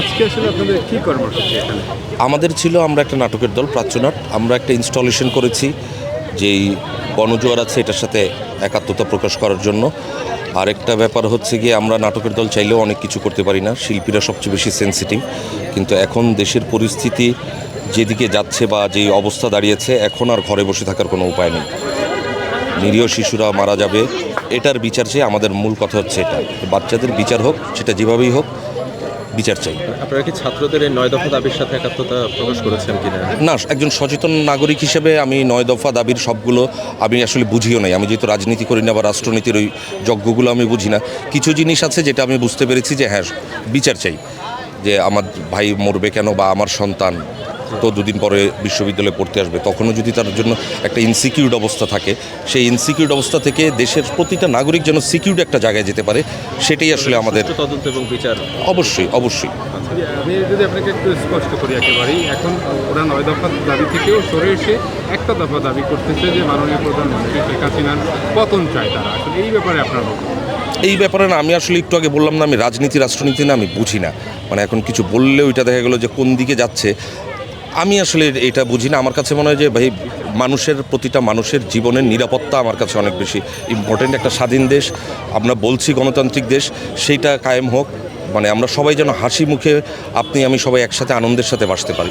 আজকে আসলে আপনাদের কি কর্মসূচি এখানে? আমাদের ছিল আমরা একটা নাটকের দল, প্রাচ্যনাট। আমরা একটা ইনস্টলেশন করেছি, যেই গণজোয়ার আছে, এটার সাথে একাত্মতা প্রকাশ করার জন্য। আরেকটা ব্যাপার হচ্ছে গিয়ে, আমরা নাটকের দল চাইলেও অনেক কিছু করতে পারি না। শিল্পীরা সবচেয়ে বেশি সেন্সিটিভ কিন্তু এখন দেশের পরিস্থিতি যেদিকে যাচ্ছে বা যেই অবস্থা দাঁড়িয়েছে, এখন আর ঘরে বসে থাকার কোনো উপায় নেই। নিরীহ শিশুরা মারা যাবে, এটার বিচার চেয়ে আমাদের মূল কথা হচ্ছে এটা। বাচ্চাদের বিচার হোক, সেটা যেভাবেই হোক বিচার চাই। আপনারা কি ছাত্রদের এই নয় দফা দাবির সাথে একাত্মতা প্রকাশ করেছেন কিনা? না একজন সচেতন নাগরিক হিসেবে আমি নয় দফা দাবির সবগুলো আমি আসলে বুঝিও নাই। আমি যেহেতু রাজনীতি করি না বা রাষ্ট্রনীতির ওই যজ্ঞগুলো আমি বুঝি না। কিছু জিনিস আছে যেটা আমি বুঝতে পেরেছি যে হ্যাঁ বিচার চাই। যে আমার ভাই মরবে কেন বা আমার সন্তান তো দুদিন পরে বিশ্ববিদ্যালয়ে পড়তে আসবে। তখনও যদি তার জন্য একটা ইনসিকিউর্ড অবস্থা থাকে সেই ইনসিকিউর্ড অবস্থা থেকে দেশের প্রতিটা নাগরিক যেন সিকিউর্ড একটা জায়গায় যেতে পারে সেটাই আসলে আমাদের তদন্ত এবং বিচার। অবশ্যই অবশ্যই। আমি যদি আপনাকে একটু স্পষ্ট করি একেবারেই এখন ওরা নয় দফা দাবি থেকেও সরে এসে একটা দফা দাবি করতেছে যে মাননীয় প্রধানমন্ত্রী শেখ হাসিনার পতন চায় তারা। আসলে এই ব্যাপারে আপনার। এই ব্যাপারে না আমি আসলে একটু আগে বললাম না আমি রাজনীতি রাষ্ট্রনীতি না আমি বুঝি না। মানে এখন কিছু বললেও এটা দেখা গেলো যে কোন দিকে যাচ্ছে। আমি আসলে এটা বুঝি না। আমার কাছে মনে হয় যে ভাই, মানুষের প্রতিটা মানুষের জীবনের নিরাপত্তা আমার কাছে অনেক বেশি ইম্পর্টেন্ট একটা স্বাধীন দেশ, আমরা বলছি গণতান্ত্রিক দেশ, সেইটা কায়েম হোক। মানে আমরা সবাই যেন হাসি মুখে আপনি, আমি সবাই একসাথে আনন্দের সাথে বাসতে পারি।